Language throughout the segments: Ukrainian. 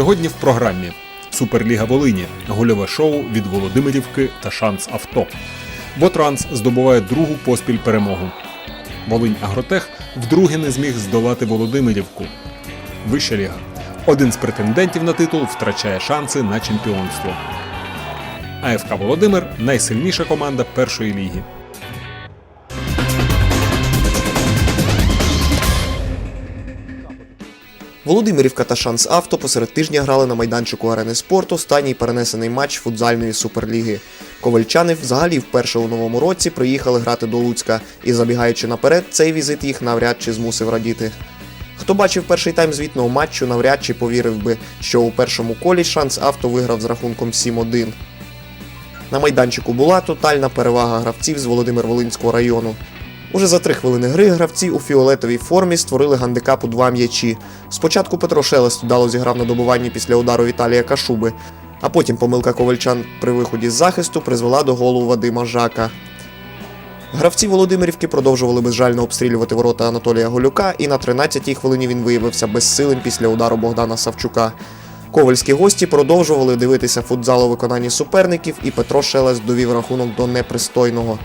Сьогодні в програмі Суперліга Волині, гольове шоу від Володимирівки та шанс авто. Ботранс здобуває другу поспіль перемогу. Волинь Агротех вдруге не зміг здолати Володимирівку. Вища ліга. Один з претендентів на титул втрачає шанси на чемпіонство. АФК Володимир найсильніша команда першої ліги. Володимирівка та Шанс Авто посеред тижня грали на майданчику арени спорту останній перенесений матч футзальної суперліги. Ковальчани взагалі вперше у новому році приїхали грати до Луцька, і забігаючи наперед, цей візит їх навряд чи змусив радіти. Хто бачив перший тайм звітного матчу, навряд чи повірив би, що у першому колі шанс авто виграв з рахунком 7-1. На майданчику була тотальна перевага гравців з Володимир Волинського району. Уже за три хвилини гри гравці у фіолетовій формі створили гандикап у два м'ячі. Спочатку Петро Шелест вдало зіграв на добуванні після удару Віталія Кашуби, а потім помилка ковальчан при виході з захисту призвела до голу Вадима Жака. Гравці Володимирівки продовжували безжально обстрілювати ворота Анатолія Голюка, і на 13-й хвилині він виявився безсилим після удару Богдана Савчука. Ковальські гості продовжували дивитися футзал у виконанні суперників, і Петро Шелест довів рахунок до непристойного.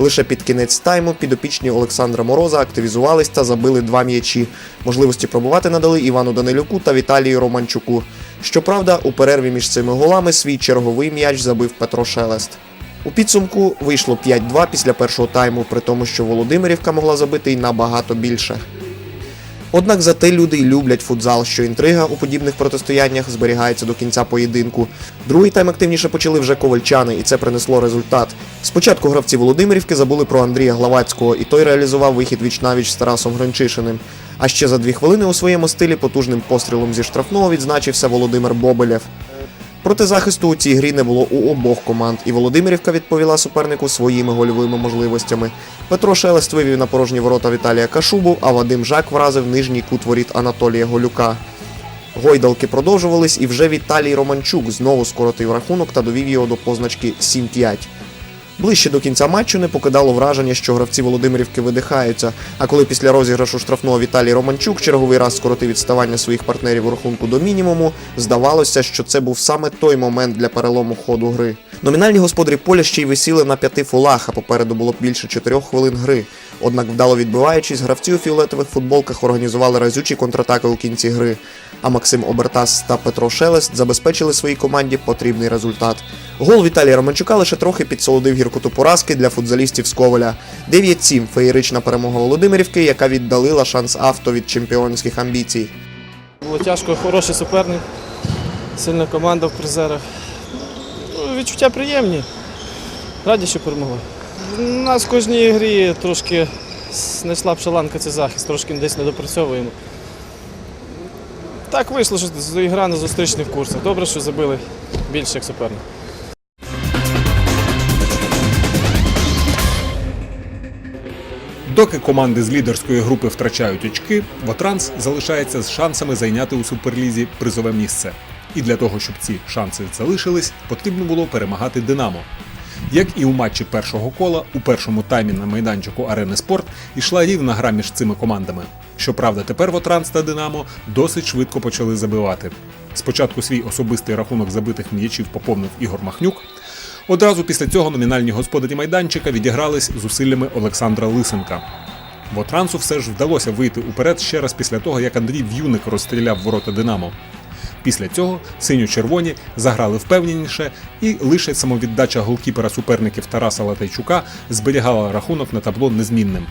Лише під кінець тайму підопічні Олександра Мороза активізувались та забили два м'ячі. Можливості пробувати надали Івану Данилюку та Віталію Романчуку. Щоправда, у перерві між цими голами свій черговий м'яч забив Петро Шелест. У підсумку вийшло 5-2 після першого тайму, при тому, що Володимирівка могла забити й набагато більше. Однак зате люди й люблять футзал, що інтрига у подібних протистояннях зберігається до кінця поєдинку. Другий тайм активніше почали вже ковальчани, і це принесло результат. Спочатку гравці Володимирівки забули про Андрія Главацького, і той реалізував вихід віч-навіч з Тарасом Гринчишиним. А ще за дві хвилини у своєму стилі потужним пострілом зі штрафного відзначився Володимир Бобелєв. Проти захисту у цій грі не було у обох команд, і Володимирівка відповіла супернику своїми гольовими можливостями. Петро Шелест вивів на порожні ворота Віталія Кашубу, а Вадим Жак вразив нижній кут воріт Анатолія Голюка. Гойдалки продовжувались, і вже Віталій Романчук знову скоротив рахунок та довів його до позначки 7-5. Ближче до кінця матчу не покидало враження, що гравці Володимирівки видихаються. А коли після розіграшу штрафного Віталій Романчук черговий раз скоротив відставання своїх партнерів у рахунку до мінімуму, здавалося, що це був саме той момент для перелому ходу гри. Номінальні господарі поля ще й висіли на п'яти фолах, а попереду було більше чотирьох хвилин гри. Однак, вдало відбиваючись, гравці у фіолетових футболках організували разючі контратаки у кінці гри. А Максим Обертас та Петро Шелест забезпечили своїй команді потрібний результат. Гол Віталія Романчука лише трохи підсолодив гіркоту поразки для футзалістів з Коваля. 9-7 – феєрична перемога Володимирівки, яка віддалила шанс авто від чемпіонських амбіцій. Було тяжко, хороший суперник, сильна команда в призерах. Відчуття приємні. Раді, що перемогли. У нас в кожній грі трошки найслабша ланка це захист, трошки десь не допрацьовуємо. Так вийшло, що ігра на зустрічних курсах. Добре, що забили більше як суперник. Доки команди з лідерської групи втрачають очки, Вотранс залишається з шансами зайняти у суперлізі призове місце. І для того, щоб ці шанси залишились, потрібно було перемагати Динамо. Як і у матчі першого кола, у першому таймі на майданчику арени спорт йшла рівна гра між цими командами. Щоправда, тепер Вотранс та Динамо досить швидко почали забивати. Спочатку свій особистий рахунок забитих м'ячів поповнив Ігор Махнюк. Одразу після цього номінальні господарі майданчика відігрались зусиллями Олександра Лисенка. Вотрансу все ж вдалося вийти уперед ще раз після того, як Андрій В'юник розстріляв ворота Динамо. Після цього синьо-червоні заграли впевненіше, і лише самовіддача голкіпера суперників Тараса Латайчука зберігала рахунок на табло незмінним.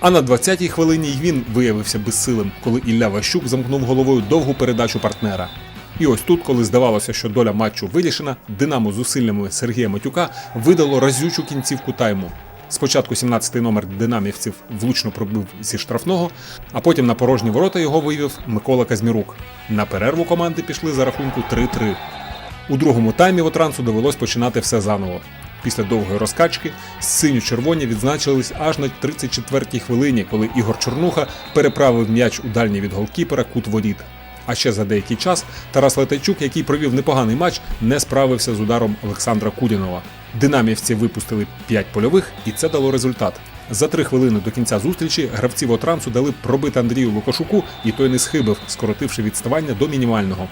А на 20-й хвилині й він виявився безсилим, коли Ілля Ващук замкнув головою довгу передачу партнера. І ось тут, коли здавалося, що доля матчу вирішена, Динамо зусиллями Сергія Матюка видало разючу кінцівку тайму. Спочатку 17-й номер динамівців влучно пробив зі штрафного, а потім на порожні ворота його вивів Микола Казмірук. На перерву команди пішли за рахунку 3-3. У другому таймі Вотрансу довелось починати все заново. Після довгої розкачки синьо-червоні відзначились аж на 34-й хвилині, коли Ігор Чорнуха переправив м'яч у дальній від голкіпера кут воріт. А ще за деякий час Тарас Летайчук, який провів непоганий матч, не справився з ударом Олександра Кудінова. Динамівці випустили 5 польових, і це дало результат. За три хвилини до кінця зустрічі гравці Вотрансу дали пробити Андрію Лукашуку, і той не схибив, скоротивши відставання до мінімального.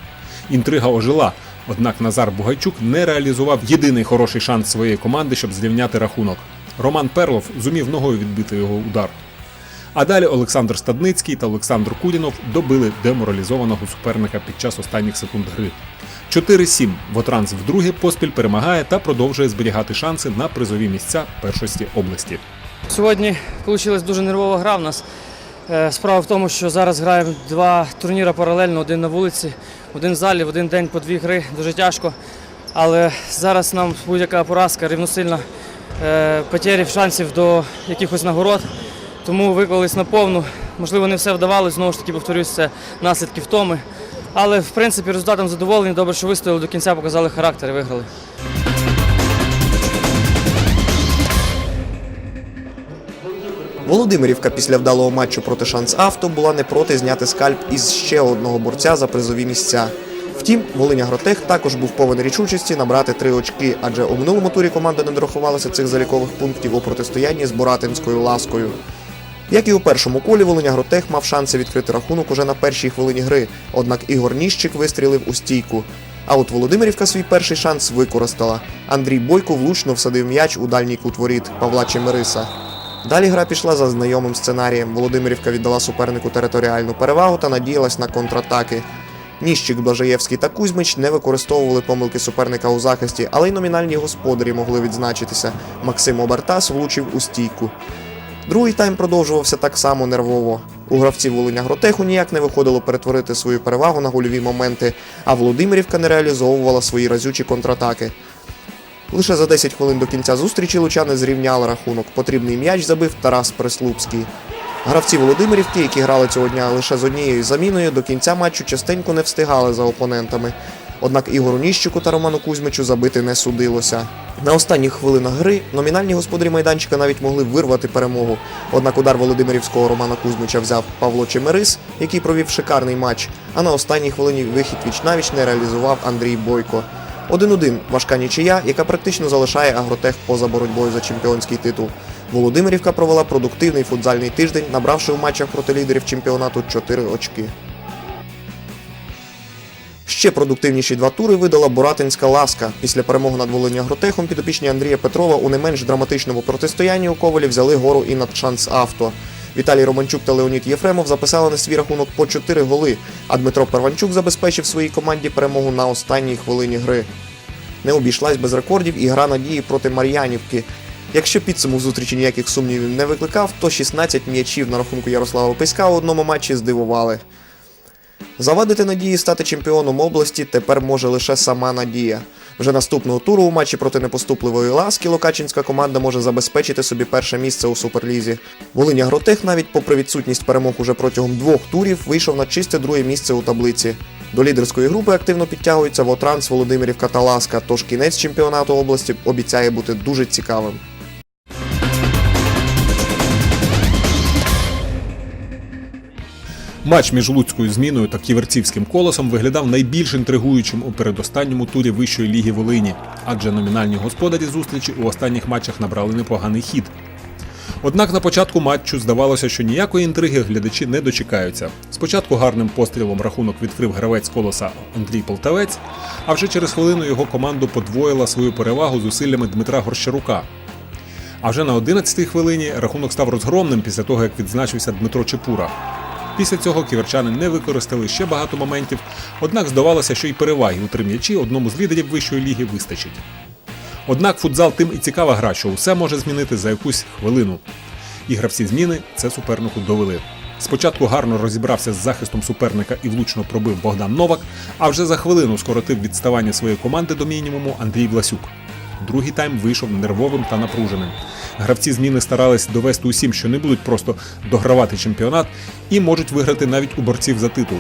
Інтрига ожила. Однак Назар Бугайчук не реалізував єдиний хороший шанс своєї команди, щоб зрівняти рахунок. Роман Перлов зумів ногою відбити його удар. А далі Олександр Стадницький та Олександр Кудінов добили деморалізованого суперника під час останніх секунд гри. 4-7 Вотранс вдруге поспіль перемагає та продовжує зберігати шанси на призові місця першості області. Сьогодні вийшла дуже нервова гра в нас. Е, Справа в тому, що зараз граємо два турніри паралельно, один на вулиці, один в залі, в один день по дві гри. Дуже тяжко. Але зараз нам будь-яка поразка рівносильна е, потері шансів до якихось нагород. Тому виклались на повну. Можливо, не все вдавалося, знову ж таки, повторюсь, це наслідки втоми. Але в принципі результатом задоволені. Добре, що вистояли до кінця, показали характер і виграли. Володимирівка після вдалого матчу проти Шанс Авто була не проти зняти скальп із ще одного борця за призові місця. Втім, Волиня Гротех також був повен рішучості набрати три очки, адже у минулому турі команда не дорахувалася цих залікових пунктів у протистоянні з Боратинською ласкою. Як і у першому колі, Волиня Гротех мав шанси відкрити рахунок уже на першій хвилині гри, однак Ігор Ніщик вистрілив у стійку. А от Володимирівка свій перший шанс використала. Андрій Бойко влучно всадив м'яч у дальній кут воріт Павла Чемириса. Далі гра пішла за знайомим сценарієм. Володимирівка віддала супернику територіальну перевагу та надіялась на контратаки. Ніщик, Блажаєвський та Кузьмич не використовували помилки суперника у захисті, але й номінальні господарі могли відзначитися. Максим Обертас влучив у стійку. Другий тайм продовжувався так само нервово. У гравців Волиня Гротеху ніяк не виходило перетворити свою перевагу на гольові моменти, а Володимирівка не реалізовувала свої разючі контратаки. Лише за 10 хвилин до кінця зустрічі лучани зрівняли рахунок. Потрібний м'яч забив Тарас Прислупський. Гравці Володимирівки, які грали цього дня лише з однією заміною, до кінця матчу частенько не встигали за опонентами. Однак Ігору Ніщику та Роману Кузьмичу забити не судилося. На останніх хвилинах гри номінальні господарі майданчика навіть могли вирвати перемогу. Однак удар Володимирівського Романа Кузьмича взяв Павло Чемерис, який провів шикарний матч. А на останній хвилині вихід віч навіч не реалізував Андрій Бойко. 1-1 важка нічия, яка практично залишає Агротех поза боротьбою за чемпіонський титул. Володимирівка провела продуктивний футзальний тиждень, набравши в матчах проти лідерів чемпіонату 4 очки. Ще продуктивніші два тури видала Буратинська ласка. Після перемоги над Волиня Гротехом підопічні Андрія Петрова у не менш драматичному протистоянні у Ковалі взяли гору і над Шанс Авто. Віталій Романчук та Леонід Єфремов записали на свій рахунок по 4 голи, а Дмитро Перванчук забезпечив своїй команді перемогу на останній хвилині гри. Не обійшлась без рекордів і гра надії проти Мар'янівки. Якщо підсумок зустрічі ніяких сумнівів не викликав, то 16 м'ячів на рахунку Ярослава Писька у одному матчі здивували. Завадити надії стати чемпіоном області тепер може лише сама надія. Вже наступного туру у матчі проти непоступливої ласки Локачинська команда може забезпечити собі перше місце у суперлізі. Волиня Гротех, навіть попри відсутність перемог уже протягом двох турів, вийшов на чисте друге місце у таблиці. До лідерської групи активно підтягуються Вотранс, Володимирівка та Ласка, тож кінець чемпіонату області обіцяє бути дуже цікавим. Матч між Луцькою зміною та Ківерцівським колосом виглядав найбільш інтригуючим у передостанньому турі Вищої ліги Волині, адже номінальні господарі зустрічі у останніх матчах набрали непоганий хід. Однак на початку матчу здавалося, що ніякої інтриги глядачі не дочекаються. Спочатку гарним пострілом рахунок відкрив гравець колоса Андрій Полтавець, а вже через хвилину його команду подвоїла свою перевагу зусиллями Дмитра Горщарука. А вже на 11-й хвилині рахунок став розгромним після того, як відзначився Дмитро Чепура. Після цього ківерчани не використали ще багато моментів, однак здавалося, що й переваги у три м'ячі одному з лідерів вищої ліги вистачить. Однак футзал тим і цікава гра, що усе може змінити за якусь хвилину. І гравці зміни це супернику довели. Спочатку гарно розібрався з захистом суперника і влучно пробив Богдан Новак, а вже за хвилину скоротив відставання своєї команди до мінімуму Андрій Власюк. Другий тайм вийшов нервовим та напруженим. Гравці зміни старались довести усім, що не будуть просто догравати чемпіонат і можуть виграти навіть у борців за титул.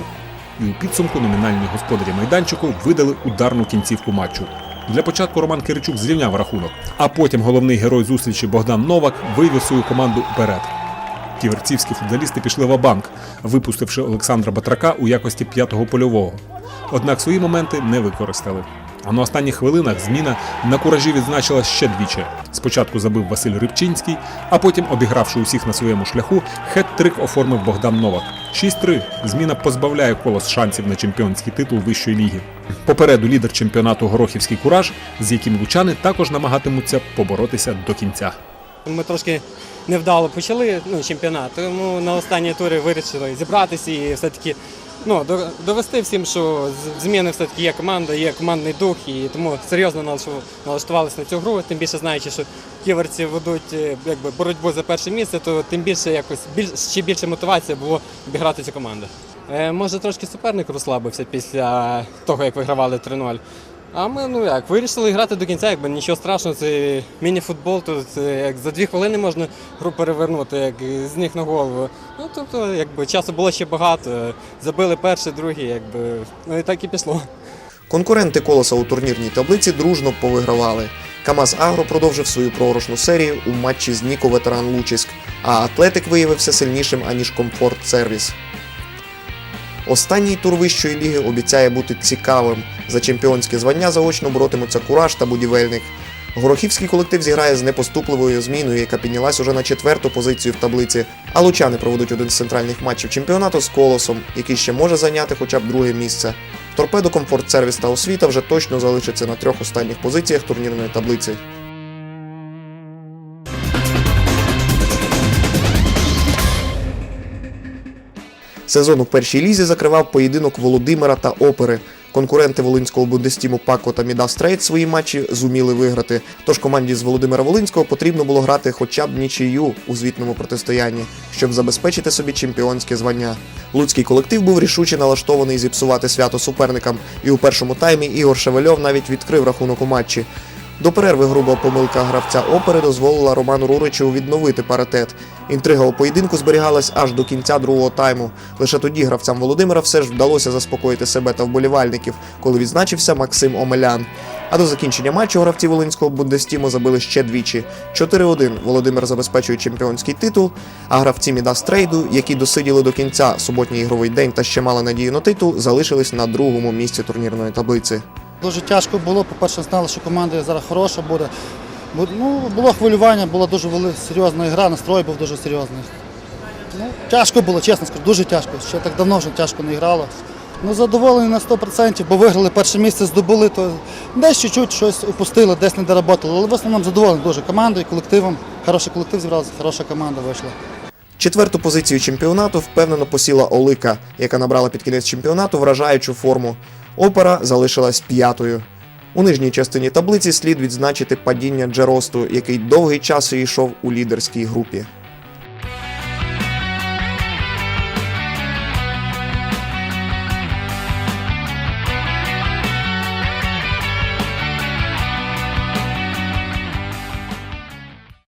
І у підсумку номінальні господарі майданчику видали ударну кінцівку матчу. Для початку Роман Киричук зрівняв рахунок, а потім головний герой зустрічі Богдан Новак вивів свою команду вперед. Ківерцівські футболісти пішли в банк випустивши Олександра Батрака у якості п'ятого польового. Однак свої моменти не використали. А на останніх хвилинах зміна на куражі відзначилась ще двічі. Спочатку забив Василь Рибчинський, а потім, обігравши усіх на своєму шляху, хет-трик оформив Богдан Новак. 6-3. Зміна позбавляє колос шансів на чемпіонський титул вищої ліги. Попереду лідер чемпіонату Горохівський кураж, з яким лучани також намагатимуться поборотися до кінця. Ми трошки невдало почали ну, чемпіонат, тому на останній турі вирішили зібратися і все-таки ну, довести всім, що зміни все-таки є команда, є командний дух, і тому серйозно налашту- налаштувалися на цю гру. Тим більше знаючи, що ківерці ведуть е, якби, боротьбу за перше місце, то тим більше якось біль, ще більше мотивація було обіграти цю команду. Е, може, трошки суперник розслабився після того, як вигравали 3-0. А ми ну як вирішили грати до кінця, якби нічого страшного, це міні-футбол, це як за дві хвилини можна гру перевернути, як з ніг на голову. Ну тобто, якби часу було ще багато. Забили перший, другий, якби ну і так і пішло. Конкуренти колоса у турнірній таблиці дружно повигравали. КамАЗ Агро продовжив свою програшну серію у матчі з Ніко Ветеран Лучиськ, а Атлетик виявився сильнішим аніж Комфорт Сервіс. Останній тур вищої ліги обіцяє бути цікавим. За чемпіонське звання заочно боротимуться Кураж та Будівельник. Горохівський колектив зіграє з непоступливою зміною, яка піднялась уже на четверту позицію в таблиці. А лучани проведуть один з центральних матчів чемпіонату з колосом, який ще може зайняти хоча б друге місце. Торпедо, комфорт сервіс та освіта вже точно залишаться на трьох останніх позиціях турнірної таблиці. Сезон у першій лізі закривав поєдинок Володимира та Опери. Конкуренти Волинського бундестіму Пако та Стрейт свої матчі зуміли виграти. Тож команді з Володимира Волинського потрібно було грати хоча б нічию у звітному протистоянні, щоб забезпечити собі чемпіонське звання. Луцький колектив був рішуче налаштований зіпсувати свято суперникам, і у першому таймі Ігор Шевельов навіть відкрив рахунок у матчі. До перерви груба помилка гравця опери дозволила Роману Руричеву відновити паритет. Інтрига у поєдинку зберігалась аж до кінця другого тайму. Лише тоді гравцям Володимира все ж вдалося заспокоїти себе та вболівальників, коли відзначився Максим Омелян. А до закінчення матчу гравці Волинського Бундестіму забили ще двічі. 4-1 Володимир забезпечує чемпіонський титул, а гравці Мідас Трейду, які досиділи до кінця суботній ігровий день та ще мали надію на титул, залишились на другому місці турнірної таблиці. Дуже тяжко було. По-перше, знали, що команда зараз хороша буде. Ну, було хвилювання, була дуже серйозна гра, настрой був дуже серйозний. Ну, тяжко було, чесно скажу, дуже тяжко. Ще так давно вже тяжко не грало. Ну, задоволений на 100%, бо виграли перше місце, здобули, то десь чуть-чуть щось упустили, десь не доработали. Але в основному задоволений дуже командою, колективом. Хороший колектив зібрався, хороша команда вийшла. Четверту позицію чемпіонату впевнено посіла Олика, яка набрала під кінець чемпіонату вражаючу форму. Опера залишилась п'ятою. У нижній частині таблиці слід відзначити падіння Джеросту, який довгий час йшов у лідерській групі.